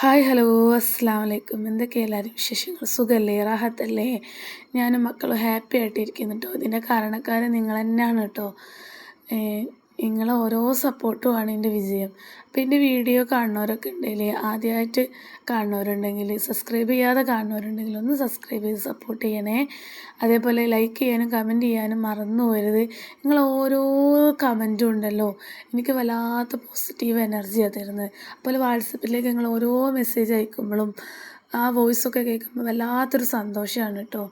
Hi hello അസ്സാം വലൈക്കും എന്തൊക്കെ എല്ലാവരും വിശേഷങ്ങൾ? സുഖമല്ലേ റാഹത്തല്ലേ? ഞാനും മക്കളും ഹാപ്പി ആയിട്ടിരിക്കുന്നു കേട്ടോ ഇതിന്റെ കാരണക്കാരൻ നിങ്ങൾ തന്നെയാണ് കേട്ടോ നിങ്ങളെ ഓരോ സപ്പോർട്ടുമാണ് എന്റെ വിജയം. അപ്പോൾ എന്റെ വീഡിയോ കാണുന്നവരൊക്കെ ഉണ്ടെങ്കിൽ ആദ്യമായിട്ട് കാണുന്നവരുണ്ടെങ്കിൽ സബ്സ്ക്രൈബ് ചെയ്യാതെ കാണുന്നവരുണ്ടെങ്കിൽ ഒന്ന് സബ്സ്ക്രൈബ് ചെയ്ത് സപ്പോർട്ട് ചെയ്യണേ. അതേപോലെ ലൈക്ക് ചെയ്യാനും കമന്റ് ചെയ്യാനും മറന്നു പോരുത്. നിങ്ങൾ ഓരോ കമന്റും ഉണ്ടല്ലോ. എനിക്ക് വല്ലാത്ത പോസിറ്റീവ് എനർജിയാണ് തരുന്നത്. അതുപോലെ വാട്സപ്പിലേക്ക് നിങ്ങൾ ഓരോ മെസ്സേജ് അയക്കുമ്പോഴും ആ വോയിസൊക്കെ കേൾക്കുമ്പോൾ വല്ലാത്തൊരു സന്തോഷമാണ് കേട്ടോ.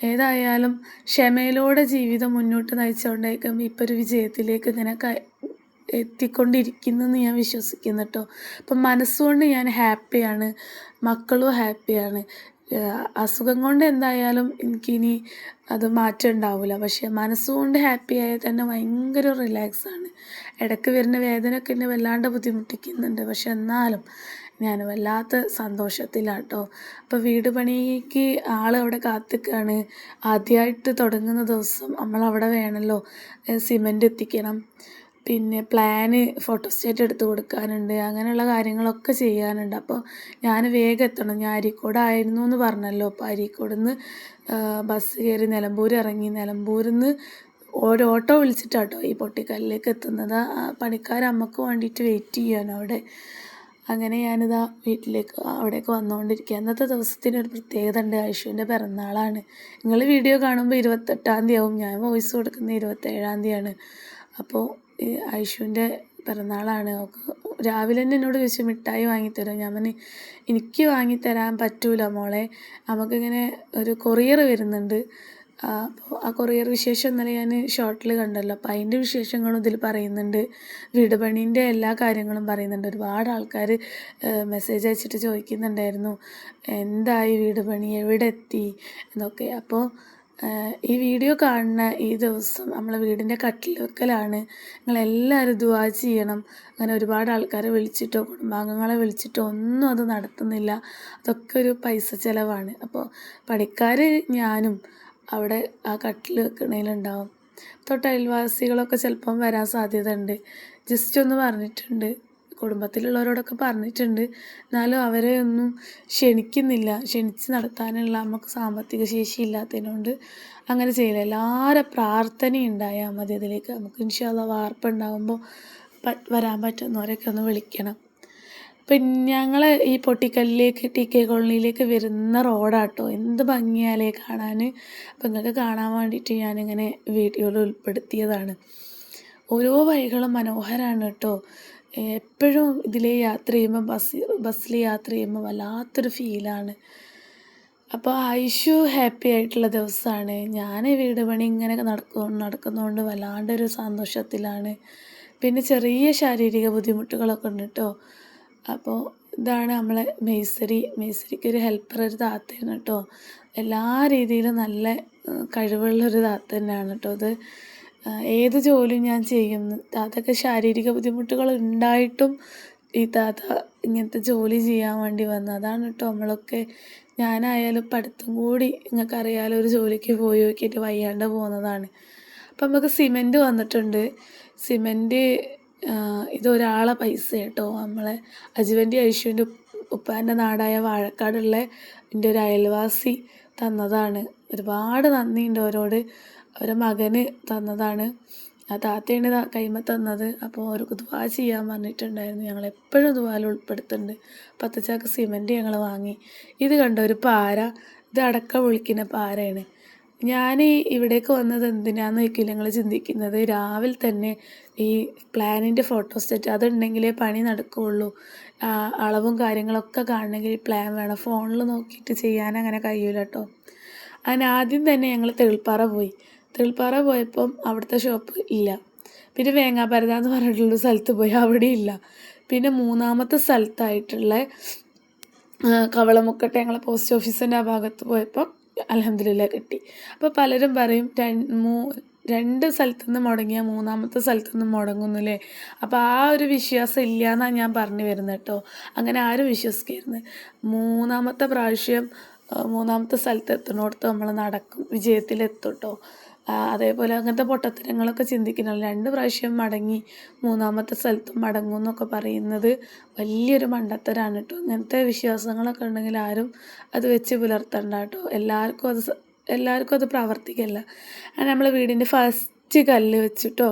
ഏതായാലും ക്ഷമയിലൂടെ ജീവിതം മുന്നോട്ട് നയിച്ചുകൊണ്ടേക്കും ഇപ്പോൾ ഒരു വിജയത്തിലേക്ക് ഇങ്ങനെ എത്തിക്കൊണ്ടിരിക്കുന്നെന്ന് ഞാൻ വിശ്വസിക്കുന്നു കേട്ടോ അപ്പം മനസ്സുകൊണ്ട് ഞാൻ ഹാപ്പിയാണ്. മക്കളും ഹാപ്പിയാണ്. അസുഖം കൊണ്ട് എന്തായാലും എനിക്കിനി അത് മാറ്റം ഉണ്ടാവില്ല പക്ഷേ മനസ്സുകൊണ്ട് ഹാപ്പി ആയാൽ തന്നെ ഭയങ്കര റിലാക്സാണ്. ഇടയ്ക്ക് വരുന്ന വേദനയൊക്കെ എന്നെ വല്ലാണ്ട് ബുദ്ധിമുട്ടിക്കുന്നുണ്ട്. പക്ഷെ എന്നാലും ഞാൻ വല്ലാത്ത സന്തോഷത്തിലാണ് കേട്ടോ അപ്പോൾ വീട് പണിക്ക് ആൾ അവിടെ കാത്തിക്കാണ്. ആദ്യമായിട്ട് തുടങ്ങുന്ന ദിവസം നമ്മളവിടെ വേണമല്ലോ സിമന്റ് എത്തിക്കണം. പിന്നെ പ്ലാന് ഫോട്ടോസ്റ്റേറ്റ് എടുത്ത് കൊടുക്കാനുണ്ട്. അങ്ങനെയുള്ള കാര്യങ്ങളൊക്കെ ചെയ്യാനുണ്ട്. അപ്പോൾ ഞാൻ വേഗം എത്തണം. ഞാൻ അരീക്കോടായിരുന്നു എന്ന് പറഞ്ഞല്ലോ. അപ്പോൾ അരീക്കോട് ബസ് കയറി നിലമ്പൂർ ഇറങ്ങി. നിലമ്പൂരിൽ നിന്ന് ഓരോ ഓട്ടോ വിളിച്ചിട്ടാട്ടോ ഈ പൊട്ടിക്കല്ലിലേക്ക് എത്തുന്നത്. പണിക്കാരമ്മക്ക് വേണ്ടിയിട്ട് വെയിറ്റ് ചെയ്യാനോ അവിടെ അങ്ങനെ ഞാനിതാ വീട്ടിലേക്ക് അവിടേക്ക് വന്നുകൊണ്ടിരിക്കുക അന്നത്തെ ദിവസത്തിന് ഒരു പ്രത്യേകത ഉണ്ട്. ഐഷുവിന്റെ പിറന്നാളാണ്. നിങ്ങൾ വീഡിയോ കാണുമ്പോൾ ഇരുപത്തെട്ടാം തീയതി ആവും. ഞാൻ വോയിസ് കൊടുക്കുന്നത് ഇരുപത്തേഴാം തീയതിയാണ്. അപ്പോൾ ഈ പിറന്നാളാണ്. രാവിലെ തന്നെ എന്നോട് ചോദിച്ചു മിഠായി വാങ്ങിത്തരാം? ഞാൻ പറഞ്ഞു എനിക്ക് വാങ്ങിത്തരാൻ പറ്റൂല മോളെ. നമുക്കിങ്ങനെ ഒരു കൊറിയർ വരുന്നുണ്ട്. അപ്പോൾ ആ കൊറിയർ വിശേഷം ഇന്നലെ ഞാൻ ഷോർട്ടിൽ കണ്ടല്ലോ. അപ്പോൾ അതിന്റെ വിശേഷങ്ങളും ഇതിൽ പറയുന്നുണ്ട്. വീട് പണീന്റെ എല്ലാ കാര്യങ്ങളും പറയുന്നുണ്ട്. ഒരുപാട് ആൾക്കാർ മെസ്സേജ് അയച്ചിട്ട് ചോദിക്കുന്നുണ്ടായിരുന്നു. എന്തായി വീട് പണി എവിടെ എത്തി എന്നൊക്കെ അപ്പോൾ ഈ വീഡിയോ കാണുന്ന ഈ ദിവസം നമ്മളെ വീടിന്റെ കട്ടിൽ വെക്കലാണ് നിങ്ങളെല്ലാവരും ദുവാ ചെയ്യണം. അങ്ങനെ ഒരുപാട് ആൾക്കാരെ വിളിച്ചിട്ടോ കുടുംബാംഗങ്ങളെ വിളിച്ചിട്ടോ ഒന്നും അത് നടത്തുന്നില്ല. അതൊക്കെ ഒരു പൈസ ചിലവാണ്. അപ്പോൾ പണിക്കാർ ഞാനും അവിടെ ആ കട്ടിൽ വെക്കണേലുണ്ടാവും. തൊട്ട് അയൽവാസികളൊക്കെ ചിലപ്പം വരാൻ സാധ്യത ഉണ്ട് ജസ്റ്റ് ഒന്ന് പറഞ്ഞിട്ടുണ്ട്. കുടുംബത്തിലുള്ളവരോടൊക്കെ പറഞ്ഞിട്ടുണ്ട്. എന്നാലും അവരെ ഒന്നും ക്ഷണിക്കുന്നില്ല. ക്ഷണിച്ച് നടത്താനുള്ള നമുക്ക് സാമ്പത്തിക ശേഷി ഇല്ലാത്തതിനോണ്ട് അങ്ങനെ ചെയ്യില്ല എല്ലാവരുടെ പ്രാർത്ഥന ഉണ്ടായാൽ മതി. അതിലേക്ക് നമുക്ക് ഇൻഷാല്ല വാർപ്പുണ്ടാകുമ്പോൾ വരാൻ പറ്റുന്നവരൊക്കെ ഒന്ന് വിളിക്കണം. പിന്നെ ഞങ്ങൾ ഈ പൊട്ടിക്കല്ലിലേക്ക് ടി കെ കോളനിയിലേക്ക് വരുന്ന റോഡാട്ടോ. എന്ത് ഭംഗിയാലേ കാണാൻ. അപ്പം നിങ്ങൾക്ക് കാണാൻ വേണ്ടിയിട്ട് ഞാനിങ്ങനെ വീഡിയോയിൽ ഉൾപ്പെടുത്തിയതാണ്. ഓരോ വഴികളും മനോഹരമാണ് കേട്ടോ. എപ്പോഴും ഇതിലെ യാത്ര ചെയ്യുമ്പോൾ ബസ് ബസ്സിൽ യാത്ര ചെയ്യുമ്പോൾ വല്ലാത്തൊരു ഫീലാണ്. അപ്പോൾ ഐഷു ഹാപ്പി ആയിട്ടുള്ള ദിവസമാണ്. ഞാൻ വീട് പണി ഇങ്ങനെ നടക്കും നടക്കുന്നതുകൊണ്ട് വല്ലാണ്ടൊരു സന്തോഷത്തിലാണ്. പിന്നെ ചെറിയ ശാരീരിക ബുദ്ധിമുട്ടുകളൊക്കെ ഉണ്ട് കേട്ടോ. അപ്പോൾ ഇതാണ് നമ്മളെ മേസരി മേസരിക്ക് ഒരു ഹെൽപ്പർ ഒരു താത്തയാണ് കേട്ടോ. എല്ലാ രീതിയിലും നല്ല കഴിവുള്ളൊരു താത്ത തന്നെയാണ് കേട്ടോ അത്. ഏത് ജോലിയും ഞാൻ ചെയ്യുന്നു. താത്തക്ക് ശാരീരിക ബുദ്ധിമുട്ടുകൾ ഉണ്ടായിട്ടും ഈ താത്ത ഇങ്ങനത്തെ ജോലി ചെയ്യാൻ വേണ്ടി വന്നു. അതാണ് കേട്ടോ നമ്മളൊക്കെ ഞാനായാലും പഠിത്തം കൂടി നിങ്ങൾക്കറിയാലോ ഒരു ജോലിക്ക് പോയി നോക്കിയിട്ട് വയ്യാണ്ട് പോകുന്നതാണ്. അപ്പം നമുക്ക് സിമെന്റ് വന്നിട്ടുണ്ട്. സിമെന്റ് ഇതൊരാളെ പൈസ കേട്ടോ നമ്മളെ അജുവന്റെ ഐശുവിന്റെ ഉപ്പാന്റെ നാടായ വാഴക്കാടുള്ള എന്റെ ഒരു അയൽവാസി തന്നതാണ്. ഒരുപാട് നന്ദിയുണ്ട് അവരോട്. അവരെ മകന് തന്നതാണ്. ആ താത്തയാണ് കൈമ തന്നത്. അപ്പോൾ അവർക്ക് ദുവാ ചെയ്യാൻ പറഞ്ഞിട്ടുണ്ടായിരുന്നു. ഞങ്ങൾ എപ്പോഴും ദുവാൽ ഉൾപ്പെടുത്തുന്നുണ്ട്. പത്ത് ചാക്ക് സിമന്റ് ഞങ്ങൾ വാങ്ങി. ഇത് കണ്ട ഒരു പാര. ഇത് അടക്ക വിളിക്കുന്ന പാരയാണ്. ഞാൻ ഇവിടേക്ക് വന്നത് വെക്കില്ല നിങ്ങൾ ചിന്തിക്കുന്നത് രാവിലെ തന്നെ ഈ പ്ലാനിന്റെ സെറ്റ് അതുണ്ടെങ്കിലേ പണി നടക്കുകയുള്ളൂ അളവും കാര്യങ്ങളൊക്കെ കാണണമെങ്കിൽ പ്ലാൻ വേണം. ഫോണിൽ നോക്കിയിട്ട് ചെയ്യാൻ അങ്ങനെ കഴിയൂല കേട്ടോ ആദ്യം തന്നെ ഞങ്ങൾ തെളിപ്പാറ പോയി. തെളിപ്പാറ പോയപ്പം അവിടുത്തെ ഷോപ്പ് ഇല്ല. പിന്നെ വേങ്ങാപരത എന്ന് പറഞ്ഞിട്ടുള്ള സ്ഥലത്ത് പോയി. അവിടെ ഇല്ല. പിന്നെ മൂന്നാമത്തെ സ്ഥലത്തായിട്ടുള്ള കവളമുക്കട്ടെ ഞങ്ങളെ പോസ്റ്റ് ഓഫീസിന്റെ ആ ഭാഗത്ത് പോയപ്പോൾ അലഹമില്ല കിട്ടി. അപ്പോൾ പലരും പറയും മൂ രണ്ട് സ്ഥലത്തു നിന്ന് മുടങ്ങിയാൽ മൂന്നാമത്തെ സ്ഥലത്തു നിന്ന് മുടങ്ങുന്നില്ലേ? അപ്പോൾ ആ ഒരു വിശ്വാസം ഇല്ല എന്നാണ് ഞാൻ പറഞ്ഞു വരുന്നത് കേട്ടോ അങ്ങനെ ആരും വിശ്വസിക്കരുത്. മൂന്നാമത്തെ പ്രാവശ്യം മൂന്നാമത്തെ സ്ഥലത്ത് എത്തുന്നിടത്ത് നമ്മൾ നടക്കും വിജയത്തിലെത്തും കേട്ടോ അതേപോലെ അങ്ങനത്തെ പൊട്ടത്തരങ്ങളൊക്കെ ചിന്തിക്കണം രണ്ട് പ്രാവശ്യം മടങ്ങി മൂന്നാമത്തെ സ്ഥലത്തും മടങ്ങും എന്നൊക്കെ പറയുന്നത് വലിയൊരു മണ്ടത്തരാണ് കേട്ടോ. അങ്ങനത്തെ വിശ്വാസങ്ങളൊക്കെ ഉണ്ടെങ്കിൽ ആരും അത് വെച്ച് പുലർത്തണ്ട കേട്ടോ. എല്ലാവർക്കും അത് എല്ലാവർക്കും അത് പ്രാവർത്തികമല്ല നമ്മൾ വീടിന്റെ ഫസ്റ്റ് കല്ല് വെച്ചിട്ടോ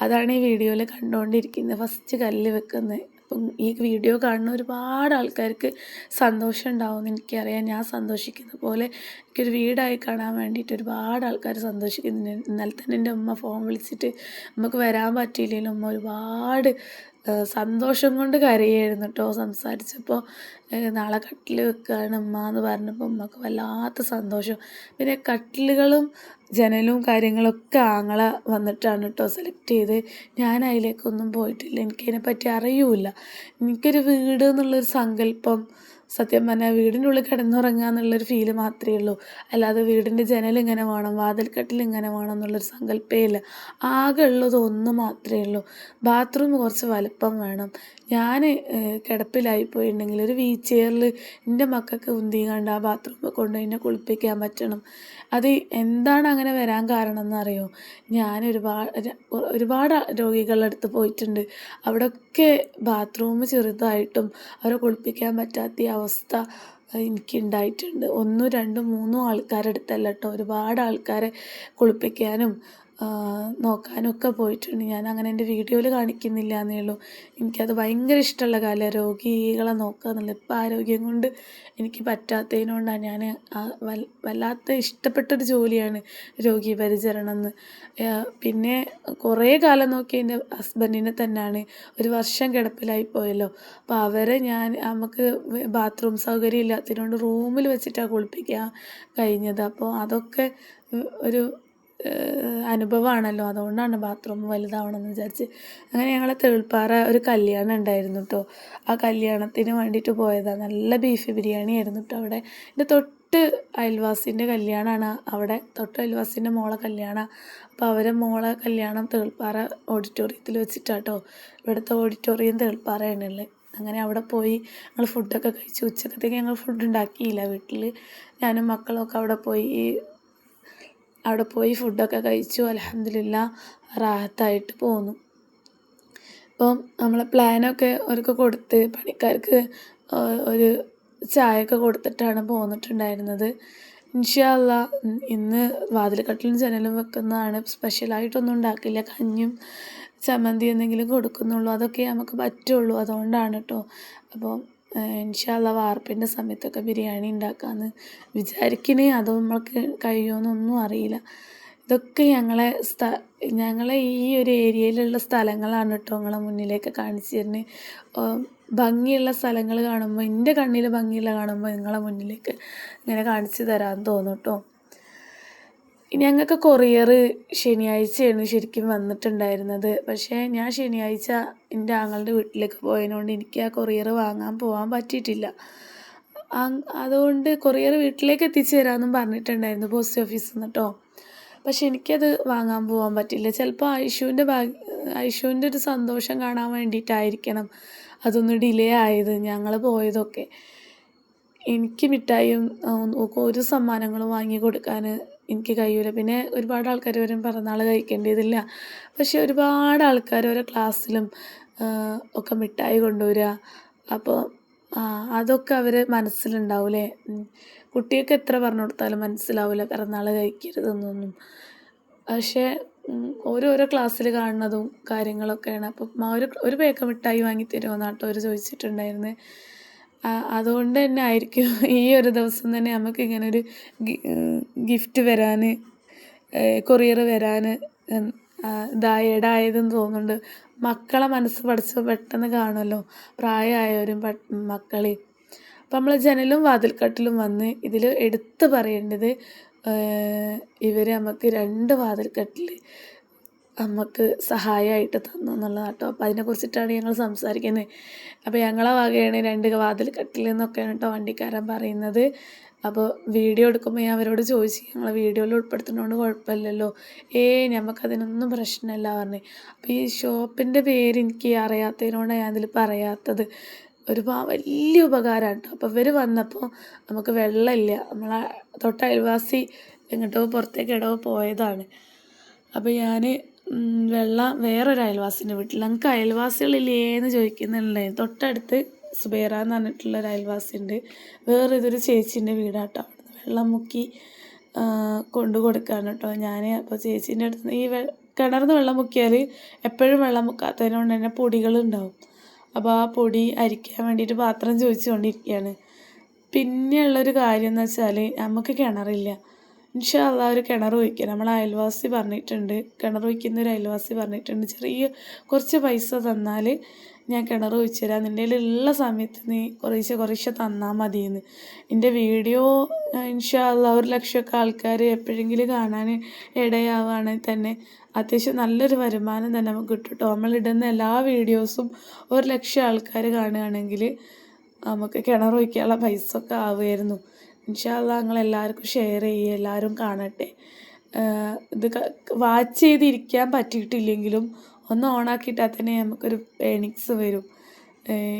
അതാണ് ഈ വീഡിയോയിൽ കണ്ടുകൊണ്ടിരിക്കുന്നത്. ഫസ്റ്റ് കല്ല് വെക്കുന്നത്. അപ്പം ഈ വീഡിയോ കാണുന്ന ഒരുപാട് ആൾക്കാർക്ക് സന്തോഷം ഉണ്ടാവും ഉണ്ടാവുമെന്ന് എനിക്കറിയാം. ഞാൻ സന്തോഷിക്കുന്ന പോലെ എനിക്കൊരു വീടായി കാണാൻ വേണ്ടിയിട്ട് ഒരുപാട് ആൾക്കാർ സന്തോഷിക്കുന്നുണ്ട്. ഇന്നലെ തന്നെ എന്റെ ഉമ്മ ഫോൺ വിളിച്ചിട്ട് നമുക്ക് വരാൻ പറ്റിയില്ലെങ്കിലും ഉമ്മ ഒരുപാട് സന്തോഷം കൊണ്ട് കരയായിരുന്നു കേട്ടോ സംസാരിച്ചപ്പോൾ നാളെ കട്ടിൽ വെക്കുകയാണ് ഉമ്മ എന്ന് പറഞ്ഞപ്പോൾ ഉമ്മക്ക് വല്ലാത്ത സന്തോഷം. പിന്നെ കട്ടിലുകളും ജനലും കാര്യങ്ങളൊക്കെ ആങ്ങള വന്നിട്ടാണ് കേട്ടോ സെലക്ട് ചെയ്ത്. ഞാൻ അതിലേക്കൊന്നും പോയിട്ടില്ല. എനിക്കതിനെപ്പറ്റി അറിയൂല എനിക്കൊരു വീട് എന്നുള്ളൊരു സങ്കല്പം സത്യം പറഞ്ഞാൽ വീടിന്റെ ഉള്ളിൽ കിടന്നുറങ്ങുക എന്നുള്ളൊരു ഫീൽ മാത്രമേ ഉള്ളൂ. അല്ലാതെ വീടിന്റെ ജനൽ ഇങ്ങനെ വേണം വാതിൽക്കട്ടിൽ ഇങ്ങനെ വേണം എന്നുള്ളൊരു സങ്കല്പേ ഇല്ല. ആകെ ഉള്ളത് ഒന്ന് മാത്രമേ ഉള്ളൂ. ബാത്റൂം കുറച്ച് വലുപ്പം വേണം. ഞാൻ കിടപ്പിലായി പോയിട്ടുണ്ടെങ്കിൽ ഒരു വീൽ ചെയറിൽ എന്റെ മക്കൾക്ക് ഉന്തി കണ്ട് ആ ബാത്റൂമിൽ കൊണ്ട് എന്നെ കുളിപ്പിക്കാൻ പറ്റണം. അത് എന്താണ് അങ്ങനെ വരാൻ കാരണം എന്നറിയോ? ഞാൻ ഒരുപാട് ഒരുപാട് രോഗികളുടെ അടുത്ത് പോയിട്ടുണ്ട്. അവിടെയൊക്കെ ബാത്റൂം ചെറുതായിട്ടും അവരെ കുളിപ്പിക്കാൻ പറ്റാത്ത അവസ്ഥ എനിക്കുണ്ടായിട്ടുണ്ട്. ഒന്നും രണ്ടും മൂന്നും ആൾക്കാരുടെ അടുത്തല്ല കേട്ടോ. ഒരുപാട് ആൾക്കാരെ കുളിപ്പിക്കാനും നോക്കാനൊക്കെ പോയിട്ടുണ്ട്. ഞാൻ അങ്ങനെ എന്റെ വീഡിയോയിൽ കാണിക്കുന്നില്ല എന്നേ ഉള്ളൂ എനിക്കത് ഭയങ്കര ഇഷ്ടമുള്ള കാര്യമാണ് രോഗികളെ നോക്കുക എന്നുള്ളത് ഇപ്പം ആരോഗ്യം കൊണ്ട് എനിക്ക് പറ്റാത്തതിനോണ്ടാണ് ഞാൻ വല്ലാത്ത ഇഷ്ടപ്പെട്ടൊരു ജോലിയാണ് രോഗി പരിചരണം എന്ന്. പിന്നെ കുറേ കാലം നോക്കി എന്റെ ഹസ്ബൻഡിനെ തന്നെയാണ്. ഒരു വർഷം കിടപ്പിലായി പോയല്ലോ. അപ്പോൾ അവരെ ഞാൻ നമുക്ക് ബാത്റൂം സൗകര്യം ഇല്ലാത്തതിനോണ്ട് റൂമിൽ വെച്ചിട്ടാണ് കുളിപ്പിക്കാൻ കഴിഞ്ഞത്. അപ്പോൾ അതൊക്കെ ഒരു അനുഭവമാണല്ലോ. അതുകൊണ്ടാണ് ബാത്റൂം വലുതാവണമെന്ന് വിചാരിച്ച്. അങ്ങനെ ഞങ്ങളെ തേൾപ്പാറ ഒരു കല്യാണം ഉണ്ടായിരുന്നു കേട്ടോ ആ കല്യാണത്തിന് വേണ്ടിയിട്ട് പോയതാണ് നല്ല ബീഫ് ബിരിയാണി ആയിരുന്നു കേട്ടോ അവിടെ. എന്റെ തൊട്ട് അയൽവാസിന്റെ കല്യാണമാണ്. അവിടെ തൊട്ട് അയൽവാസിന്റെ മോളെ കല്യാണം. അപ്പോൾ അവരെ മോളെ കല്യാണം തേൾപ്പാറ ഓഡിറ്റോറിയത്തിൽ വെച്ചിട്ടാട്ടോ ഇവിടുത്തെ ഓഡിറ്റോറിയം തേൾപ്പാറയാണുള്ളത് അങ്ങനെ അവിടെ പോയി ഞങ്ങൾ ഫുഡൊക്കെ കഴിച്ചു. ഉച്ചക്കത്തേക്ക് ഞങ്ങൾ ഫുഡ് ഉണ്ടാക്കിയില്ല. വീട്ടിൽ ഞാനും മക്കളൊക്കെ അവിടെ പോയി അവിടെ പോയി ഫുഡൊക്കെ കഴിച്ചു. അലഹമില്ല റാഹത്തായിട്ട് പോന്നു. അപ്പം നമ്മളെ പ്ലാനൊക്കെ അവർക്ക് കൊടുത്ത് പണിക്കാർക്ക് ഒരു ചായയൊക്കെ കൊടുത്തിട്ടാണ് പോന്നിട്ടുണ്ടായിരുന്നത്. ഇൻഷാല്ല ഇന്ന് വാതിൽക്കട്ടിലും ജനലും വെക്കുന്നതാണ്. സ്പെഷ്യലായിട്ടൊന്നും ഉണ്ടാക്കില്ല. കഞ്ഞും ചമ്മന്തി എന്തെങ്കിലും കൊടുക്കുന്നുള്ളൂ. അതൊക്കെ നമുക്ക് പറ്റുള്ളൂ. അതുകൊണ്ടാണ് കേട്ടോ അപ്പോൾ ഇൻഷാല്ല വാർപ്പിന്റെ സമയത്തൊക്കെ ബിരിയാണി ഉണ്ടാക്കാമെന്ന് വിചാരിക്കണേ. അത് നമ്മൾക്ക് കഴിയുമെന്നൊന്നും അറിയില്ല. ഇതൊക്കെ ഞങ്ങളെ സ്ഥ ഞങ്ങളെ ഈ ഒരു ഏരിയയിലുള്ള സ്ഥലങ്ങളാണ് കേട്ടോ നിങ്ങളെ മുന്നിലേക്ക് കാണിച്ചു തരുന്നത് ഭംഗിയുള്ള സ്ഥലങ്ങൾ കാണുമ്പോൾ എന്റെ കണ്ണിൽ ഭംഗിയുള്ള കാണുമ്പോൾ നിങ്ങളെ മുന്നിലേക്ക് ഇങ്ങനെ കാണിച്ചു തരാമെന്ന് തോന്നും കേട്ടോ. ഞങ്ങൾക്ക് കൊറിയർ ശനിയാഴ്ചയാണ് ശരിക്കും വന്നിട്ടുണ്ടായിരുന്നത്. പക്ഷേ ഞാൻ ശനിയാഴ്ച എന്റെ ആങ്ങളുടെ വീട്ടിലേക്ക് പോയതുകൊണ്ട് എനിക്ക് ആ കൊറിയർ വാങ്ങാൻ പോകാൻ പറ്റിയിട്ടില്ല. അതുകൊണ്ട് കൊറിയർ വീട്ടിലേക്ക് എത്തിച്ചു തരാമെന്നും പറഞ്ഞിട്ടുണ്ടായിരുന്നു പോസ്റ്റ് ഓഫീസിൽ നിന്ന് കേട്ടോ. പക്ഷെ എനിക്കത് വാങ്ങാൻ പോകാൻ പറ്റില്ല ചിലപ്പോൾ ഐഷുവിന്റെ ഭാഗ്യ ഐഷുവിന്റെ ഒരു സന്തോഷം കാണാൻ വേണ്ടിയിട്ടായിരിക്കണം അതൊന്ന് ഡിലേ ആയത് ഞങ്ങൾ പോയതൊക്കെ. എനിക്ക് മിഠായിയും ഒരു സമ്മാനങ്ങളും വാങ്ങി കൊടുക്കാൻ എനിക്ക് കഴിയൂല. പിന്നെ ഒരുപാട് ആൾക്കാർ വരും പിറന്നാൾ കഴിക്കേണ്ടതില്ല. പക്ഷേ ഒരുപാട് ആൾക്കാർ ഓരോ ക്ലാസ്സിലും ഒക്കെ മിഠായി കൊണ്ടുവരിക അപ്പോൾ അതൊക്കെ അവർ മനസ്സിലുണ്ടാവില്ലേ കുട്ടിയൊക്കെ എത്ര പറഞ്ഞു കൊടുത്താലും മനസ്സിലാവില്ല പിറന്നാൾ കഴിക്കരുതെന്നൊന്നും. പക്ഷേ ഓരോരോ ക്ലാസ്സിൽ കാണുന്നതും കാര്യങ്ങളൊക്കെയാണ്. അപ്പം ഒരു ഒരു പേക്ക മിഠായി വാങ്ങി തരുമോ അവർ ചോദിച്ചിട്ടുണ്ടായിരുന്നത് അതുകൊണ്ട് തന്നെ ആയിരിക്കും ഈ ഒരു ദിവസം തന്നെ നമുക്ക് ഇങ്ങനെ ഒരു ഗിഫ്റ്റ് വരാൻ കൊറിയർ വരാൻ ഇതായതായതെന്ന് തോന്നുന്നുണ്ട്. മക്കളെ മനസ്സ് പഠിച്ച് പെട്ടെന്ന് കാണുമല്ലോ. പ്രായമായവരും മക്കളെ. അപ്പം നമ്മൾ ജനലും വാതിൽക്കട്ടിലും വന്ന് ഇതിൽ എടുത്തു പറയേണ്ടത് ഇവർ നമുക്ക് രണ്ട് വാതിൽക്കട്ടിൽ നമുക്ക് സഹായമായിട്ട് തന്നു എന്നുള്ളതാണ് കേട്ടോ അപ്പോൾ അതിനെക്കുറിച്ചിട്ടാണ് ഞങ്ങൾ സംസാരിക്കുന്നത്. അപ്പോൾ ഞങ്ങളെ വകയാണ് രണ്ട് വാതിൽ കട്ടിൽ എന്നൊക്കെയാണ് കേട്ടോ വണ്ടിക്കാരൻ പറയുന്നത്. അപ്പോൾ വീഡിയോ എടുക്കുമ്പോൾ ഞാൻ അവരോട് ചോദിച്ചു ഞങ്ങൾ വീഡിയോയിൽ ഉൾപ്പെടുത്തുന്നതുകൊണ്ട് കുഴപ്പമില്ലല്ലോ. ഏ നമുക്കതിനൊന്നും പ്രശ്നമല്ല പറഞ്ഞു. അപ്പോൾ ഈ ഷോപ്പിന്റെ പേര് എനിക്ക് അറിയാത്തതിനോടാണ് ഞാൻ അതിൽ പറയാത്തത്. ഒരു വലിയ ഉപകാരമാണ് കേട്ടോ. അപ്പോൾ ഇവർ വന്നപ്പോൾ നമുക്ക് വെള്ളമില്ല. നമ്മളെ തൊട്ട അയൽവാസി എങ്ങോട്ടോ പുറത്തേക്ക് ഇടവോ പോയതാണ്. അപ്പോൾ ഞാൻ വെള്ളം വേറൊരു അയൽവാസിന്റെ വീട്ടിൽ ഞങ്ങൾക്ക് അയൽവാസികളില്ലേ? എന്ന് ചോദിക്കുന്നുണ്ടായിരുന്നു. തൊട്ടടുത്ത് സുബേറ എന്ന് പറഞ്ഞിട്ടുള്ള ഒരു അയൽവാസി ഉണ്ട് വേറെ ഇതൊരു ചേച്ചീന്റെ വീടാട്ടോ. അവിടുന്ന് വെള്ളം മുക്കി കൊണ്ടു കൊടുക്കുകയാണ് കേട്ടോ ഞാൻ അപ്പോൾ ചേച്ചീന്റെ അടുത്ത് ഈ വെ കിണർന്ന് വെള്ളം മുക്കിയാൽ എപ്പോഴും വെള്ളം മുക്കാത്തതിനോണ്ട് തന്നെ പൊടികളുണ്ടാവും. അപ്പോൾ ആ പൊടി അരിക്കാൻ വേണ്ടിയിട്ട് പാത്രം ചോദിച്ചുകൊണ്ടിരിക്കുകയാണ്. പിന്നെയുള്ളൊരു കാര്യം എന്ന് വെച്ചാൽ നമുക്ക് കിണറില്ല. ഇൻഷാല്ല ഒരു കിണർ വയ്ക്കുക നമ്മൾ അയൽവാസി പറഞ്ഞിട്ടുണ്ട്. കിണർ വയ്ക്കുന്ന ഒരു അയൽവാസി പറഞ്ഞിട്ടുണ്ട്. ചെറിയ കുറച്ച് പൈസ തന്നാൽ ഞാൻ കിണർ വെച്ച് തരാം. നിന്റെ ഉള്ള സമയത്ത് നീ കുറേശ്ശെ കുറേശ്ശെ തന്നാൽ മതിയെന്ന്. എന്റെ വീഡിയോ ഇൻഷാല്ല ഒരു ലക്ഷമൊക്കെ ആൾക്കാർ എപ്പോഴെങ്കിലും കാണാൻ ഇടയാവുകയാണെങ്കിൽ തന്നെ. അത്യാവശ്യം നല്ലൊരു വരുമാനം തന്നെ നമുക്ക് കിട്ടും കേട്ടോ നമ്മളിടുന്ന എല്ലാ വീഡിയോസും ഒരു ലക്ഷം ആൾക്കാർ കാണുകയാണെങ്കിൽ നമുക്ക് കിണർ വയ്ക്കാനുള്ള പൈസ ഒക്കെ ആവുമായിരുന്നു. ഇൻഷാല്ല നിങ്ങൾ എല്ലാവർക്കും ഷെയർ ചെയ്യുക എല്ലാവരും കാണട്ടെ. ഇത് വാച്ച് ചെയ്തിരിക്കാൻ പറ്റിയിട്ടില്ലെങ്കിലും ഒന്ന് ഓണാക്കിയിട്ടാൽ തന്നെ നമുക്കൊരു പേണിക്സ് വരും.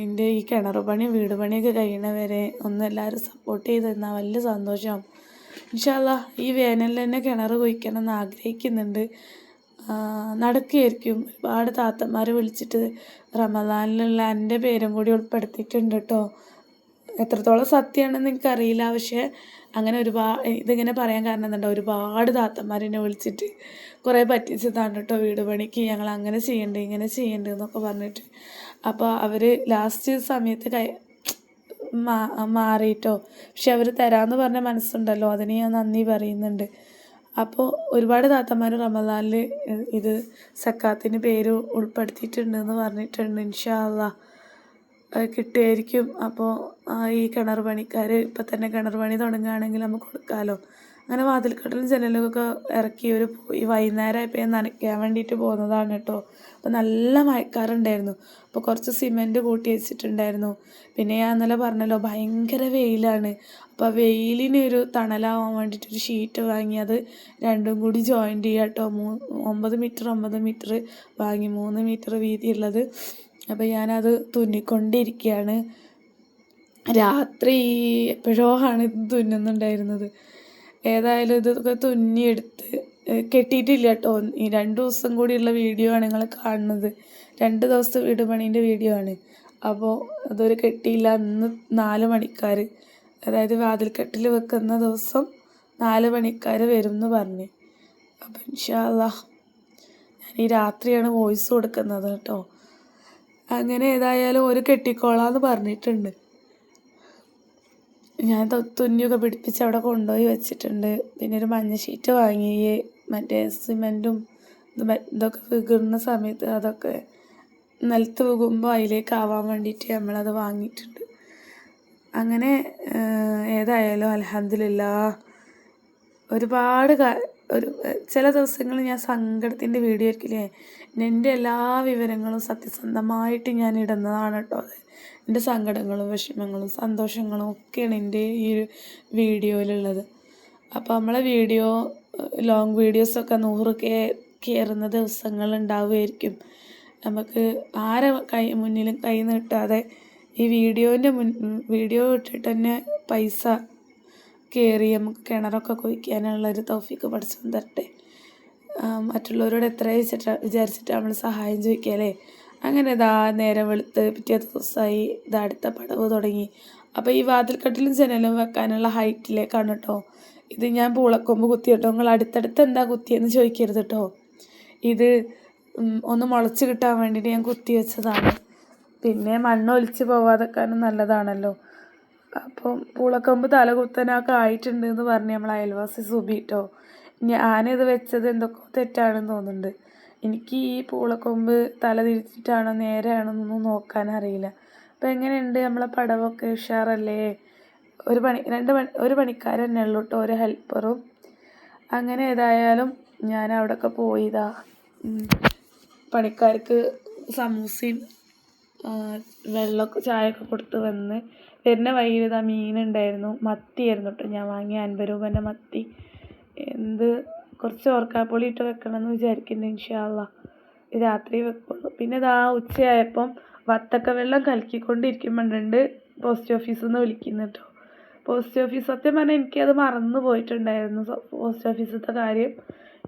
എന്റെ ഈ കിണർ പണി വീട് പണിയൊക്കെ കഴിയണവരെ ഒന്ന് എല്ലാവരും സപ്പോർട്ട് ചെയ്ത് തന്നാൽ വലിയ സന്തോഷമാവും ഇൻഷാല്ല ഈ വേനലിൽ തന്നെ കിണർ കുഴിക്കണം എന്ന് ആഗ്രഹിക്കുന്നുണ്ട്. നടക്കുകയായിരിക്കും. ഒരുപാട് താത്തമാർ വിളിച്ചിട്ട് റമദാനിലുള്ള എന്റെ പേരും കൂടി ഉൾപ്പെടുത്തിയിട്ടുണ്ട് കേട്ടോ എത്രത്തോളം സത്യമാണെന്ന് എനിക്കറിയില്ല. പക്ഷേ അങ്ങനെ ഒരുപാട് ഇതിങ്ങനെ പറയാൻ കാരണം എന്താ ഒരുപാട് താത്തന്മാരെന്നെ വിളിച്ചിട്ട് കുറേ പറ്റിച്ചതാണ് കേട്ടോ വീട് പണിക്ക്. ഞങ്ങൾ അങ്ങനെ ചെയ്യണ്ടേ ഇങ്ങനെ ചെയ്യണ്ടേ എന്നൊക്കെ പറഞ്ഞിട്ട്. അപ്പോൾ അവർ ലാസ്റ്റ് സമയത്ത് കൈ മാ മാറിയിട്ടോ. പക്ഷെ അവർ തരാമെന്ന് പറഞ്ഞ മനസ്സുണ്ടല്ലോ. അതിന് ഞാൻ നന്ദി പറയുന്നുണ്ട്. അപ്പോൾ ഒരുപാട് താത്തമാർ റമദാനിൽ ഇത് സക്കാത്തിന് പേര് ഉൾപ്പെടുത്തിയിട്ടുണ്ടെന്ന് പറഞ്ഞിട്ടുണ്ട് ഇൻഷാ അള്ളാ. അത് കിട്ടുമായിരിക്കും അപ്പോൾ ഈ കിണർ പണിക്കാർ ഇപ്പം തന്നെ കിണർ പണി തുടങ്ങുകയാണെങ്കിൽ നമുക്ക് കൊടുക്കാമല്ലോ അങ്ങനെ വാതിൽക്കട്ടിലും ജനലൊക്കെ ഇറക്കി ഒരു ഈ വൈകുന്നേരമായപ്പോൾ ഞാൻ നനയ്ക്കാൻ വേണ്ടിയിട്ട് പോകുന്നതാണ് കേട്ടോ. അപ്പോൾ നല്ല മഴക്കാറുണ്ടായിരുന്നു. അപ്പോൾ കുറച്ച് സിമെന്റ് കൂട്ടി വെച്ചിട്ടുണ്ടായിരുന്നു. പിന്നെ ഞാൻ ഇന്നലെ പറഞ്ഞല്ലോ ഭയങ്കര വെയിലാണ്. അപ്പോൾ വെയിലിന് ഒരു തണലാവാൻ വേണ്ടിയിട്ട് ഒരു ഷീറ്റ് വാങ്ങി അത് രണ്ടും കൂടി ജോയിന്റ് ചെയ്യാം കേട്ടോ. മൂ ഒമ്പത് മീറ്റർ ഒമ്പത് മീറ്റർ വാങ്ങി മൂന്ന് മീറ്റർ വീതിയുള്ളത്. അപ്പോൾ ഞാനത് തുന്നിക്കൊണ്ടിരിക്കുകയാണ് രാത്രി എപ്പോഴോ ആണ് ഇത് തുന്നുന്നുണ്ടായിരുന്നത്. ഏതായാലും ഇതൊക്കെ തുന്നിയെടുത്ത് കെട്ടിയിട്ടില്ല കേട്ടോ. ഈ രണ്ട് ദിവസം കൂടിയുള്ള വീഡിയോ ആണ് നിങ്ങൾ കാണുന്നത്. രണ്ട് ദിവസത്തെ വീട് പണീന്റെ വീഡിയോ ആണ്. അപ്പോൾ അതൊരു കെട്ടിയില്ല. അന്ന് നാല് മണിക്കാർ അതായത് വാതിൽക്കെട്ടിൽ വെക്കുന്ന ദിവസം നാല് മണിക്കാർ വരും എന്ന് പറഞ്ഞ്. അപ്പം ഇൻഷാല്ലാ ഞാൻ ഈ രാത്രിയാണ് വോയിസ് കൊടുക്കുന്നത് കേട്ടോ. അങ്ങനെ ഏതായാലും ഒരു കെട്ടിക്കോളാന്ന് പറഞ്ഞിട്ടുണ്ട്. ഞാൻ തുന്നിയൊക്കെ പിടിപ്പിച്ച് അവിടെ കൊണ്ടുപോയി വെച്ചിട്ടുണ്ട്. പിന്നെ ഒരു മഞ്ഞ ഷീറ്റ് വാങ്ങി മറ്റേ സിമെന്റും ഇതൊക്കെ വികുന്ന സമയത്ത് അതൊക്കെ നിലത്ത് വികുമ്പോൾ അതിലേക്ക് ആവാൻ വേണ്ടിയിട്ട് നമ്മളത് വാങ്ങിയിട്ടുണ്ട്. അങ്ങനെ ഏതായാലും അലഹമില്ല ഒരുപാട് ഒരു ചില ദിവസങ്ങളിൽ ഞാൻ സങ്കടത്തിന്റെ വീഡിയോ ആയിരിക്കില്ലേ എന്റെ എല്ലാ വിവരങ്ങളും സത്യസന്ധമായിട്ട് ഞാൻ ഇടുന്നതാണ് കേട്ടോ അത്. എന്റെ സങ്കടങ്ങളും വിഷമങ്ങളും സന്തോഷങ്ങളും ഒക്കെയാണ് എന്റെ ഈ ഒരു വീഡിയോയിലുള്ളത്. അപ്പോൾ നമ്മളെ വീഡിയോ ലോങ് വീഡിയോസൊക്കെ നൂറ് കേ കയറുന്ന ദിവസങ്ങൾ ഉണ്ടാവുമായിരിക്കും. നമുക്ക് ആരെ കൈ മുന്നിലും കൈ നീട്ടാതെ ഈ വീഡിയോന്റെ മുൻ വീഡിയോ ഇട്ടിട്ട് തന്നെ പൈസ കയറി നമുക്ക് കിണറൊക്കെ കുഴിക്കാനുള്ള ഒരു തൗഫീക്ക് പഠിച്ചു തരട്ടെ. മറ്റുള്ളവരോട് എത്ര വെച്ചിട്ട് വിചാരിച്ചിട്ട് നമ്മൾ സഹായം ചോദിക്കാല്ലേ അങ്ങനെ ഇതാ നേരം വെളുത്ത് പിറ്റേ ദിവസമായി ഇതാ അടുത്ത പടവ് തുടങ്ങി. അപ്പോൾ ഈ വാതിൽക്കെട്ടിലും ജനലും വെക്കാനുള്ള ഹൈറ്റിലേക്കാണ് കേട്ടോ ഇത് ഞാൻ പൂളക്കൊമ്പ് കുത്തി കേട്ടോ നിങ്ങൾ അടുത്തടുത്ത് എന്താ കുത്തിയെന്ന് ചോദിക്കരുത് കേട്ടോ ഇത് ഒന്ന് മുളച്ച് കിട്ടാൻ വേണ്ടിയിട്ട് ഞാൻ കുത്തി വെച്ചതാണ്. പിന്നെ മണ്ണ് ഒലിച്ച് പോവാതെക്കാനും നല്ലതാണല്ലോ. അപ്പം പൂളക്കൊമ്പ് തലകുത്തനൊക്കെ ആയിട്ടുണ്ട് എന്ന് പറഞ്ഞ് നമ്മൾ അയൽവാസി സുബിട്ടോ ഞാനിത് വെച്ചത് എന്തൊക്കെ തെറ്റാണെന്ന് തോന്നുന്നുണ്ട്. എനിക്ക് ഈ പൂളക്കൊമ്പ് തല തിരിച്ചിട്ടാണോ നേരെയാണോന്നൊന്നും നോക്കാൻ അറിയില്ല. അപ്പം എങ്ങനെയുണ്ട് നമ്മളെ പടവൊക്കെ? ഉഷാറല്ലേ? ഒരു പണി രണ്ട് പണി ഒരു പണിക്കാരൻ തന്നെ ഉള്ളൂ കേട്ടോ ഒരു ഹെൽപ്പറും. അങ്ങനെ ഏതായാലും ഞാൻ അവിടെയൊക്കെ പോയിതാ. പണിക്കാർക്ക് സമൂസയും വെള്ളമൊക്കെ ചായയൊക്കെ കൊടുത്ത് വന്ന് വരുന്ന വഴിയിൽ ഇതാ മീനുണ്ടായിരുന്നു മത്തിയായിരുന്നു കേട്ടോ. ഞാൻ വാങ്ങിയ അൻപത് രൂപേന്റെ മത്തി. എന്ത് കുറച്ച് ഓർക്കാപ്പൊളി ഇട്ട് വെക്കണം എന്ന് വിചാരിക്കുന്നു ഇൻഷാള്ള രാത്രി വെക്കുള്ളൂ. പിന്നെ ഇതാ ഉച്ചയായപ്പം വത്തക്ക വെള്ളം കലക്കിക്കൊണ്ടിരിക്കുമ്പോണ്ട് പോസ്റ്റ് ഓഫീസിൽ നിന്ന് വിളിക്കുന്നു കേട്ടോ. പോസ്റ്റ് ഓഫീസ് സത്യം പറഞ്ഞാൽ എനിക്കത് മറന്നു പോയിട്ടുണ്ടായിരുന്നു പോസ്റ്റ് ഓഫീസിലത്തെ കാര്യം.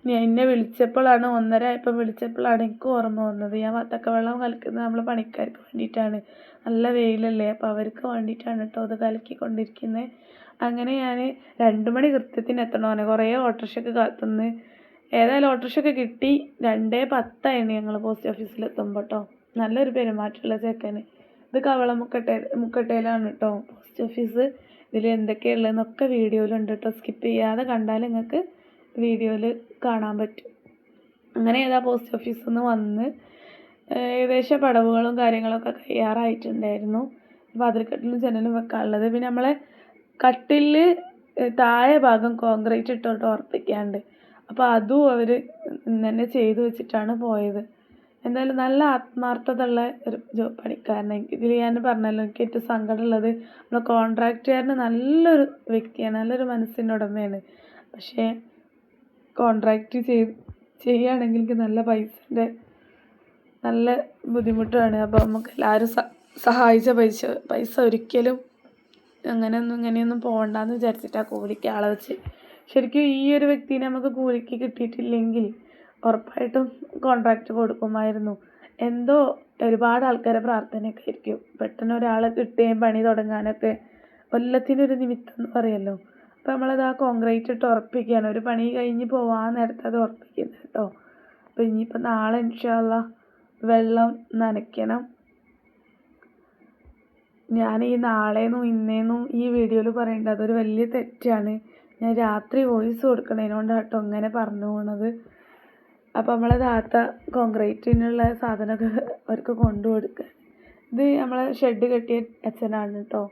ഞാൻ എന്നെ വിളിച്ചപ്പോഴാണ് ഒന്നര ആയപ്പോൾ വിളിച്ചപ്പോഴാണ് എനിക്ക് ഓർമ്മ വന്നത്. ഞാൻ വത്തക്ക വെള്ളം കലക്കുന്നത് നമ്മൾ പണിക്കാർക്ക് വേണ്ടിയിട്ടാണ്. നല്ല വെയിലല്ലേ അപ്പോൾ അവർക്ക് വേണ്ടിയിട്ടാണ് കേട്ടോ അത് കലക്കിക്കൊണ്ടിരിക്കുന്നത് അങ്ങനെ ഞാൻ രണ്ട് മണി കൃത്യത്തിന് എത്തണമെന്ന് കുറേ ഓട്ടോറിക്ഷയ്ക്ക് കാത്തുനിന്ന്. ഏതായാലും ഓട്ടോറിക്ഷയൊക്കെ കിട്ടി. രണ്ടേ പത്തായിരുന്നു ഞങ്ങൾ പോസ്റ്റ് ഓഫീസിൽ എത്തുമ്പോൾ കേട്ടോ നല്ലൊരു പെരുമാറ്റമുള്ള ചെക്കന്. ഇത് കവള മുക്കട്ടെ മുക്കട്ടയിലാണ് കേട്ടോ പോസ്റ്റ് ഓഫീസ്. ഇതിൽ എന്തൊക്കെയുള്ളതെന്നൊക്കെ വീഡിയോയിലുണ്ട് കേട്ടോ സ്കിപ്പ് ചെയ്യാതെ കണ്ടാൽ നിങ്ങൾക്ക് വീഡിയോയിൽ കാണാൻ പറ്റും. അങ്ങനെ ഏതാ പോസ്റ്റ് ഓഫീസിൽ നിന്ന് വന്ന് ഏകദേശം പടവുകളും കാര്യങ്ങളൊക്കെ തയ്യാറായിട്ടുണ്ടായിരുന്നു. അപ്പോൾ വാതിൽക്കട്ടിലും ജനലും വെക്കാനുള്ളത്. പിന്നെ നമ്മളെ കട്ടിലിൽ താഴെ ഭാഗം കോൺക്രീറ്റ് ഇട്ടോട്ട് ഉറപ്പിക്കാണ്ട്. അപ്പോൾ അതും അവർ തന്നെ ചെയ്തു വെച്ചിട്ടാണ് പോയത്. എന്തായാലും നല്ല ആത്മാർത്ഥതയുള്ള ഒരു ജോ പണിക്കാരനെ ഇതിൽ ഞാൻ പറഞ്ഞല്ലോ എനിക്ക് ഏറ്റവും സങ്കടമുള്ളത് നമ്മളെ കോൺട്രാക്റ്റുകാരന് നല്ലൊരു വ്യക്തിയാണ് നല്ലൊരു മനസ്സിന്റെ ഉടമയാണ്. പക്ഷേ കോൺട്രാക്റ്റ് ചെയ്ത് ചെയ്യുകയാണെങ്കിൽ എനിക്ക് നല്ല പൈസന്റെ നല്ല ബുദ്ധിമുട്ടാണ്. അപ്പോൾ നമുക്ക് എല്ലാവരും സഹായിച്ച പൈസ പൈസ ഒരിക്കലും അങ്ങനെയൊന്നും ഇങ്ങനെയൊന്നും പോകണ്ടെന്ന് വിചാരിച്ചിട്ടാണ് കൂലിക്ക് ആളെ വെച്ച്. ശരിക്കും ഈ ഒരു വ്യക്തിനെ നമുക്ക് കൂലിക്ക് കിട്ടിയിട്ടില്ലെങ്കിൽ ഉറപ്പായിട്ടും കോൺട്രാക്റ്റ് കൊടുക്കുമായിരുന്നു. എന്തോ ഒരുപാട് ആൾക്കാരെ പ്രാർത്ഥനയൊക്കെ ആയിരിക്കും. പെട്ടെന്ന് ഒരാളെ കിട്ടുകയും പണി തുടങ്ങാനൊക്കെ കൊല്ലത്തിനൊരു നിമിത്തം എന്ന് പറയുമല്ലോ അപ്പോൾ നമ്മളത് ആ കോൺക്രീറ്റ് ഇട്ട് ഉറപ്പിക്കുകയാണ്. ഒരു പണി കഴിഞ്ഞ് പോവാൻ നേരത്തെ അത് ഉറപ്പിക്കുന്നത് കേട്ടോ. അപ്പോൾ ഇനിയിപ്പോൾ നാളെ ഇൻഷാല്ല വെള്ളം നനയ്ക്കണം. ഞാൻ ഈ നാളേന്നും ഇന്നേന്നും ഈ വീഡിയോയിൽ പറയേണ്ടത് അതൊരു വലിയ തെറ്റാണ്. ഞാൻ രാത്രി വോയിസ് കൊടുക്കണതിനോണ്ട് കേട്ടോ ഇങ്ങനെ പറഞ്ഞു പോണത്. അപ്പോൾ നമ്മളെ താത്ത കോൺക്രീറ്റിനുള്ള സാധനമൊക്കെ അവർക്ക് കൊണ്ടു കൊടുക്കുക ഇത് നമ്മളെ ഷെഡ് കെട്ടിയ അച്ഛനാണ് കേട്ടോ.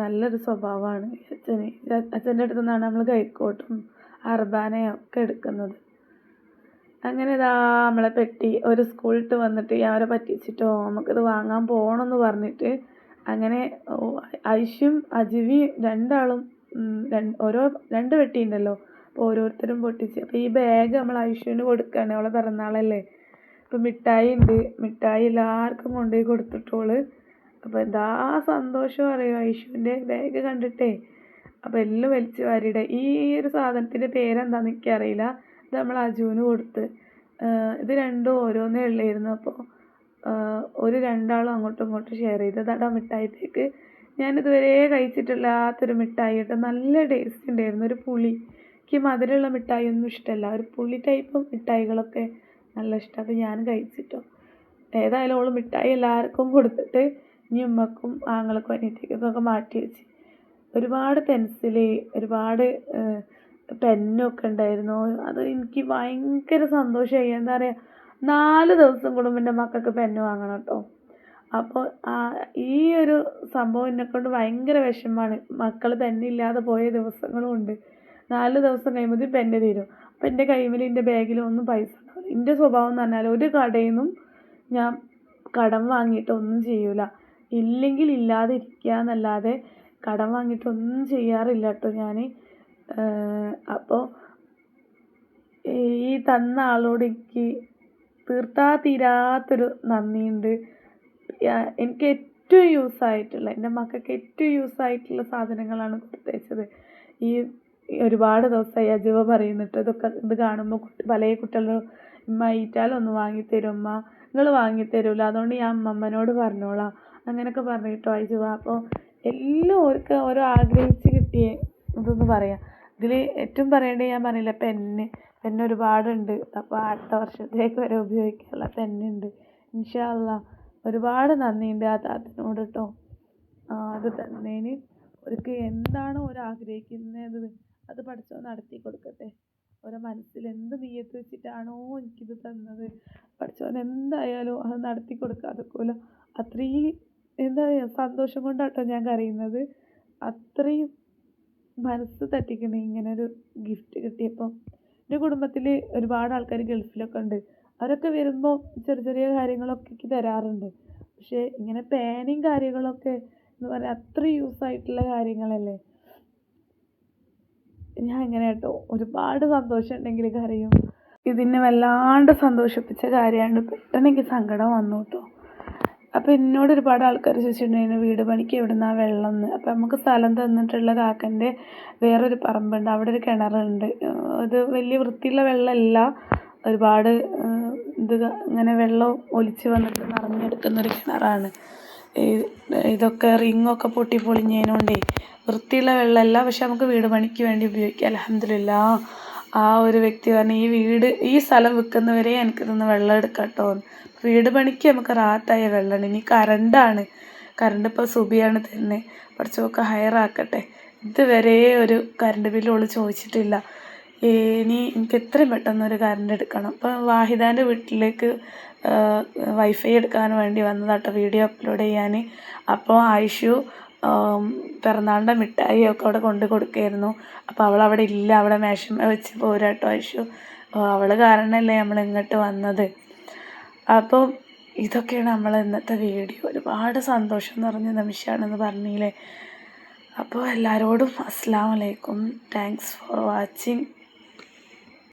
നല്ലൊരു സ്വഭാവമാണ് അച്ഛന്. അച്ഛന്റെ അടുത്ത് നിന്നാണ് നമ്മൾ കൈക്കോട്ടും അർബാനയും ഒക്കെ എടുക്കുന്നത്. അങ്ങനെ ഇതാ നമ്മളെ പെട്ടി ഒരു സ്കൂളിട്ട് വന്നിട്ട് അവരെ പറ്റിച്ചിട്ടോ നമുക്കിത് വാങ്ങാൻ പോകണമെന്ന് പറഞ്ഞിട്ട് അങ്ങനെ ഐഷും അജിവിയും രണ്ടാളും ഓരോ രണ്ട് പെട്ടി ഉണ്ടല്ലോ. അപ്പോൾ ഓരോരുത്തരും പൊട്ടിച്ച്. അപ്പോൾ ഈ ബാഗ് നമ്മൾ ഐഷുവിന് കൊടുക്കുകയാണ് അവളെ പിറന്നാളല്ലേ. അപ്പോൾ മിഠായി ഉണ്ട്. മിഠായി എല്ലാവർക്കും കൊണ്ടുപോയി കൊടുത്തിട്ടോൾ അപ്പോൾ എന്താ സന്തോഷം അറിയോ? ഐഷുവിന്റെ ബാഗ് കണ്ടിട്ടേ. അപ്പോൾ എല്ലാം വലിച്ചു വാരിയുടെ. ഈ ഒരു സാധനത്തിന്റെ പേരെന്താണെന്ന് എനിക്കറിയില്ല. ഇത് നമ്മൾ അജുവിന് കൊടുത്ത്. ഇത് രണ്ടും ഓരോന്നേ ഉള്ളായിരുന്നു. അപ്പോൾ ഒരു രണ്ടാളും അങ്ങോട്ടും ഇങ്ങോട്ടും ഷെയർ ചെയ്ത് ചെയ്തതാടാ മിഠായി പേക്ക് ഞാനിതുവരെ കഴിച്ചിട്ടില്ലാത്തൊരു മിഠായി കേട്ടോ. നല്ല ടേസ്റ്റ് ഉണ്ടായിരുന്നു ഒരു പുളി. എനിക്ക് മധുരമുള്ള മിഠായി ഒന്നും ഇഷ്ടമല്ല ഒരു പുളി ടൈപ്പ് മിഠായികളൊക്കെ നല്ല ഇഷ്ടം. അപ്പോൾ ഞാൻ കഴിച്ചിട്ടോ. ഏതായാലും ഓൾ മിഠായി എല്ലാവർക്കും കൊടുത്തിട്ട് ഇനി ഉമ്മക്കും ആങ്ങൾക്കും അനിയത്തിക്കൊക്കെ മാറ്റി വെച്ച് ഒരുപാട് പെൻസിൽ ഒരുപാട് പെന്നൊക്കെ ഉണ്ടായിരുന്നു. അത് എനിക്ക് ഭയങ്കര സന്തോഷമായി. എന്താ പറയുക നാല് ദിവസം കൂടുമ്പോൾ എന്റെ മക്കൾക്ക് പെന്ന് വാങ്ങണം കേട്ടോ. അപ്പോൾ ഈ ഒരു സംഭവം എന്നെക്കൊണ്ട് ഭയങ്കര വിഷമമാണ്. മക്കൾ പെന്നില്ലാതെ പോയ ദിവസങ്ങളും ഉണ്ട്. നാല് ദിവസം കഴിയുമ്പോൾ പെന്ന് തീരും. അപ്പോൾ എന്റെ കൈമിൽ എന്റെ ബാഗിൽ ഒന്നും പൈസ ഉണ്ടാവില്ല. എന്റെ സ്വഭാവം എന്ന് പറഞ്ഞാൽ ഒരു കടയിൽ നിന്നും ഞാൻ കടം വാങ്ങിയിട്ട് ഒന്നും ചെയ്യൂല. ഇല്ലെങ്കിൽ ഇല്ലാതെ ഇരിക്കുക എന്നല്ലാതെ കടം വാങ്ങിയിട്ട് ഒന്നും ചെയ്യാറില്ല കേട്ടോ ഞാൻ അപ്പോൾ ഈ തന്ന ആളോട് എനിക്ക് തീർത്താ തീരാത്തൊരു നന്ദിയുണ്ട്. എനിക്ക് ഏറ്റവും യൂസ് ആയിട്ടുള്ള എന്റെ മക്കൾക്ക് ഏറ്റവും യൂസ് ആയിട്ടുള്ള സാധനങ്ങളാണ് കൊടുത്തയച്ചത് ഈ ഒരുപാട് ദിവസമായി അജുവ പറയുന്നിട്ട് ഇതൊക്കെ ഇത് കാണുമ്പോൾ കുട്ടി പല കുട്ടികളും ഉമ്മ ഈറ്റാലൊന്ന് വാങ്ങിത്തരും ഉമ്മ നിങ്ങൾ വാങ്ങിത്തരൂല. അതുകൊണ്ട് ഞാൻ അമ്മമ്മനോട് പറഞ്ഞോളാം. അങ്ങനെയൊക്കെ പറഞ്ഞിട്ടോ അജുവ അപ്പോൾ എല്ലാം ഓർക്ക് ഓരോ ആഗ്രഹിച്ച് കിട്ടിയേ ഇതൊന്ന് പറയാം. ഇതിൽ ഏറ്റവും പറയേണ്ടത് ഞാൻ പറഞ്ഞില്ല പെന്ന് പെന്ന് ഒരുപാടുണ്ട്. അപ്പോൾ അടുത്ത വർഷത്തേക്ക് വരെ ഉപയോഗിക്കാനുള്ള പെന്നുണ്ട്. ഇൻഷാല്ല ഒരുപാട് നന്ദിയുണ്ട് ആ താത്തനോട് കേട്ടോ അത് തന്നേന് അവർക്ക് എന്താണോ ഒരു ആഗ്രഹിക്കുന്നത് അത് പഠിച്ചോ നടത്തി കൊടുക്കട്ടെ. ഓരോ മനസ്സിൽ എന്ത് നീയത്ത് വെച്ചിട്ടാണോ എനിക്കിത് തന്നത്. പഠിച്ചവൻ എന്തായാലും അത് നടത്തി കൊടുക്കാതെ അത്രയും എന്താ പറയുക സന്തോഷം കൊണ്ടാട്ടോ ഞാൻ കരയുന്നത്. അത്രയും മനസ്സ് തട്ടിക്കണേ ഇങ്ങനൊരു ഗിഫ്റ്റ് കിട്ടിയപ്പം. എന്റെ കുടുംബത്തിൽ ഒരുപാട് ആൾക്കാർ ഗൾഫിലൊക്കെ ഉണ്ട്. അവരൊക്കെ വരുമ്പോൾ ചെറിയ ചെറിയ കാര്യങ്ങളൊക്കെ തരാറുണ്ട്. പക്ഷേ ഇങ്ങനെ പേനയും കാര്യങ്ങളൊക്കെ എന്ന് പറഞ്ഞാൽ അത്ര യൂസ് ആയിട്ടുള്ള കാര്യങ്ങളല്ലേ. ഞാൻ ഇങ്ങനെ കേട്ടോ ഒരുപാട് സന്തോഷം ഉണ്ടെങ്കിൽ കരയും. ഇതിനെ വല്ലാണ്ട് സന്തോഷിപ്പിച്ച കാര്യമാണ് പെട്ടെന്ന് എനിക്ക് സങ്കടം വന്നു കേട്ടോ അപ്പോൾ എന്നോട് ഒരുപാട് ആൾക്കാർ ചോദിച്ചിട്ടുണ്ടായിരുന്നു വീട് പണിക്ക് എവിടുന്നാ വെള്ളം എന്ന് അപ്പോൾ നമുക്ക് സ്ഥലം തന്നിട്ടുള്ള കാക്കന്റെ വേറൊരു പറമ്പുണ്ട് അവിടെ ഒരു കിണറുണ്ട്. അത് വലിയ വൃത്തിയുള്ള വെള്ളമല്ല. ഒരുപാട് ഇത് ഇങ്ങനെ വെള്ളം ഒലിച്ച് വന്നിട്ട് നിറഞ്ഞെടുക്കുന്ന ഒരു കിണറാണ്. ഇതൊക്കെ റിങ്ങൊക്കെ പൊട്ടി പൊളിഞ്ഞതിനോണ്ടേ വൃത്തിയുള്ള വെള്ളമല്ല പക്ഷെ നമുക്ക് വീട് പണിക്ക് വേണ്ടി ഉപയോഗിക്കാം. അലഹമില്ല ആ ഒരു വ്യക്തി പറഞ്ഞു ഈ വീട് ഈ സ്ഥലം വിൽക്കുന്നവരെ എനിക്ക് ഇതൊന്ന് വെള്ളം എടുക്കാം കേട്ടോ വീട് പണിക്ക് നമുക്ക് റാത്തായ വെള്ളമാണ്. ഇനി കറണ്ടാണ്. കറണ്ട് ഇപ്പോൾ സുബിയാണ് തരുന്നത് കുറച്ചൊക്കെ ഹയർ ആക്കട്ടെ. ഇതുവരെ ഒരു കറണ്ട് ബില്ല് ഓൾ ചോദിച്ചിട്ടില്ല. ഇനി എനിക്ക് എത്രയും പെട്ടെന്ന് ഒരു കറണ്ട് എടുക്കണം. അപ്പോൾ വാഹിദാന്റെ വീട്ടിലേക്ക് വൈഫൈ എടുക്കാൻ വേണ്ടി വന്നതാട്ടോ. വീഡിയോ അപ്ലോഡ് ചെയ്യാൻ അപ്പോൾ ആയിഷു പിറന്നാളിന്റെ മിഠായിയൊക്കെ അവിടെ കൊണ്ട് കൊടുക്കുകയായിരുന്നു അപ്പോൾ അവൾ അവിടെ ഇല്ല അവിടെ മേശം വെച്ച് പോരാട്ടോ ഐഷു അവൾ കാരണമല്ലേ നമ്മൾ ഇങ്ങോട്ട് വന്നത്. അപ്പോൾ ഇതൊക്കെയാണ് നമ്മൾ ഇന്നത്തെ വീഡിയോ. ഒരുപാട് സന്തോഷം നിറഞ്ഞ നിമിഷമാണെന്ന് പറഞ്ഞില്ലേ? അപ്പോൾ എല്ലാവരോടും അസ്സാം വലൈക്കും താങ്ക്സ് ഫോർ വാച്ചിങ്